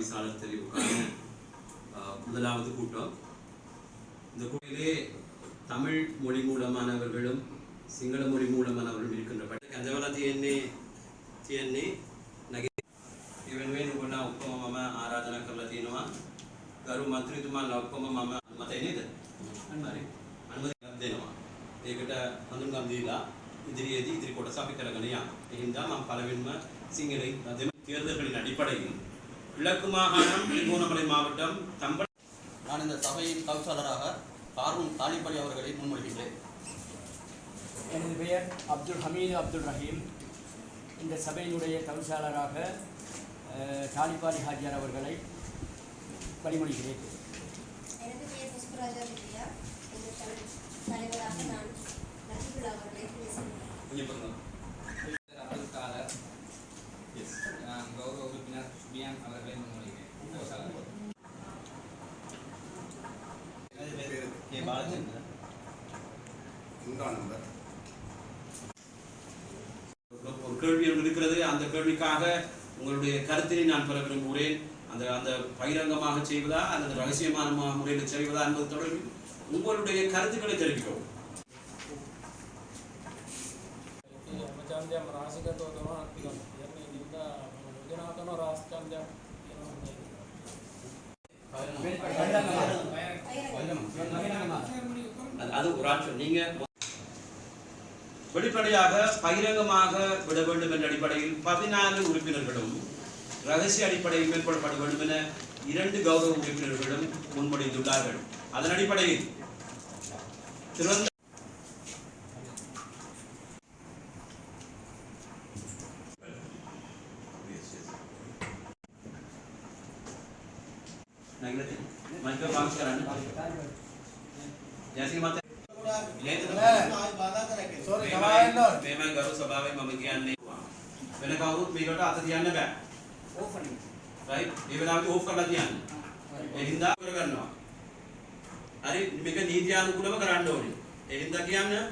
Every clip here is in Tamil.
தவிசாளர் தெரிவுக்கான முதலாவது கூட்டம் இந்த கூட்டிலே தமிழ் மொழி மூலமானவர்களும் சிங்கள மொழி மூலமானவர்களும் இருக்கின்ற கந்தவல තියන්නේ තියන්නේ නැගේ ඉවෙන් වෙන ඔබලා ඔක්කොම මම ආරාධනා කරලා තියෙනවා ගරු මන්ත්‍රීතුමාලා ඔක්කොම මම අනුමතයි නේද අනිවාර්යෙන් අනුමතයක් දෙනවා ඒකට හඳුන්ගම් දීලා ඉදිරියේදී ඉදිරි කොටස අපි කරගෙන යනවා ඒ හින්දා මම පළවෙනිම සිංහලෙන් දෙම තීරදකලින් අඩිපඩින් கிழக்கு மாகாணம் திருகோணமலை மாவட்டம் தம்பல் நான் இந்த சபையின் தவிசாளராக கார்வன் தாலிபலி அவர்களை முன்மொழிகின்றேன். எனது பெயர் அப்துல் ஹமீது அப்துல் ரஹீம். இந்த சபையினுடைய அஹ், தாலிபாலி ஹாஜியார் அவர்களை வழிமொழிகிறேன். தலைவராக நான் நஜிபுல் அவர்களை பேசுகிறேன் கொஞ்சம் பாருங்க. அப்துல் காதர் Yes. நான் கௌரவ உறுப்பினர் பிஎம் அவர்களை முன்மொழிகிறேன் ஒரு கேள்வி ஒன்று இருக்கிறது. அந்த கேள்விக்காக உங்களுடைய கருத்தினை நான் பெற விரும்புகிறேன். அந்த அந்த பகிரங்கமாக செய்வதா அல்லது ரகசியமான முறையில் செய்வதா என்பது தொடர்பில் உங்களுடைய கருத்துக்களை தெரிவிக்கவும். ஒரு ஆன்சர் வெளிப்படையாக பகிரங்கமாக விட வேண்டும் என்ற அடிப்படையில் பதினான்கு உறுப்பினர்களும் ரகசிய அடிப்படையில் மேற்கொள்ளப்பட வேண்டும் என இரண்டு கௌரவ உறுப்பினர்களும் முன்மொழிந்துள்ளார்கள். அதன் அடிப்படையில் திறந்த මේමයි ගරු සභාවෙන් මම කියන්නේ. වෙන කවුරුත් මේකට අත තියන්න බෑ. ඕෆ් රයිට් මේ වෙලාවට ඕෆ් කරලා තියන්න. ඒ හින්දා කරගන්නවා. හරි මේක නීති අනුකූලව කරන්න ඕනේ. ඒ හින්දා කියන්නේ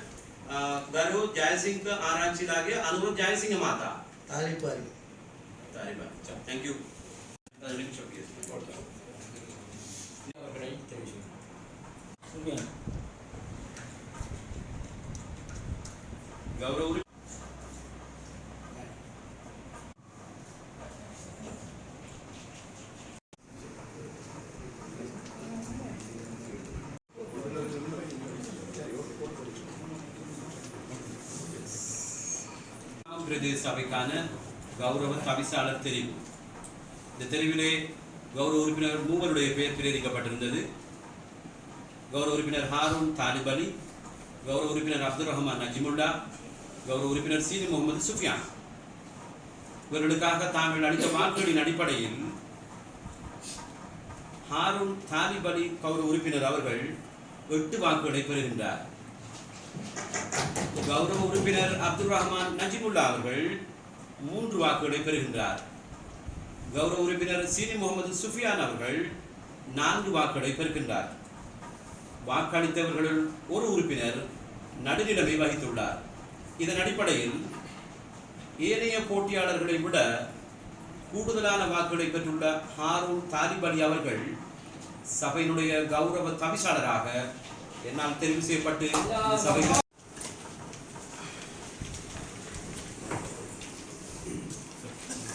ගරු ජයසිංහ ආරංචිලාගේ අනුර ජයසිංහ මාතා. තාරිපරි තාරිපරි thank you. තාරිපරි பிரதேச சபைக்கான கௌரவ தவிசாளர் தெரிவு. இந்த தெரிவிலே கௌரவ உறுப்பினர் மூவருடைய பெயர் பிரேரிக்கப்பட்டிருந்தது. கௌரவ உறுப்பினர் ஹாரூன் தாலிப் அலி கௌரவ உறுப்பினர் அப்துல் ரஹ்மான் நஜிமுல்லா கௌரவ உறுப்பினர் சீனி முகமது சுஃபியான். இவர்களுக்காக தாங்கள் அளித்த வாக்குகளின் அடிப்படையில் ஹாரூன் தாலிப் அலி கௌரவ உறுப்பினர் அவர்கள் எட்டு வாக்குகளை பெறுகின்றார். கௌரவ உறுப்பினர் அப்துல் ரஹ்மான் நஜிமுல்லா அவர்கள் மூன்று வாக்குகளை பெறுகின்றார். கௌரவ உறுப்பினர் சீனி முகமது சுஃபியான் அவர்கள் நான்கு வாக்குகளை பெறுகின்றார். வாக்களித்தவர்களுள் ஒரு உறுப்பினர் நடுநிலைமை வகித்துள்ளார். இதன் அடிப்படையில் ஏனைய போட்டியாளர்களை விட கூடுதலான வாக்குகளை பெற்றுள்ள ஹாரூன் தாலிப் அலி அவர்கள் சபையினுடைய கௌரவ தவிசாளராக என்னால் தெரிவு செய்யப்பட்டு சபை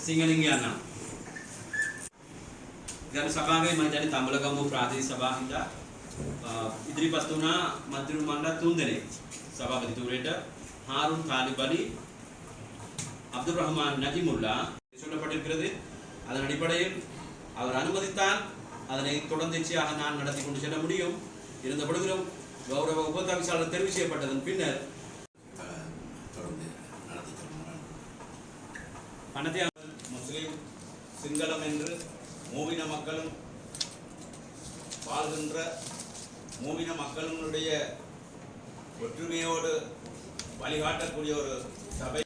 සිංහලින් කියන්නම්. ගරු සභාවේ මම දැන් තඹලගමු ප්‍රාදේශීය සභාවින්ද ඉදිරිපත් වුණා මන්ත්‍රී මණ්ඩල තුන් දෙනෙක්. சபாபதித்துவரேட்ட ஹாரூன் தாலிப் அலி அப்துல் ரஹ்மான் நஜிமுல்லா சொல்லப்பட்டிருக்கிறது அதன் அடிப்படையில் அவர் அனுமதித்தால் அதனை தொடர்ந்தேச்சியாக நான் நடத்தி கொண்டு செல்ல முடியும் இருந்த பொழுதிலும் கௌரவ உபதவிசாளர் தெரிவு செய்யப்பட்டதன் பின்னர் தொடர்ந்து நடத்தி தருமாறு பணத்தை முஸ்லீம் சிங்களம் என்று மூவின மக்களும் வாழ்கின்ற மூவின மக்களுடைய ஒற்றுமையோடு வழிகாட்டக்கூடிய ஒரு சபை.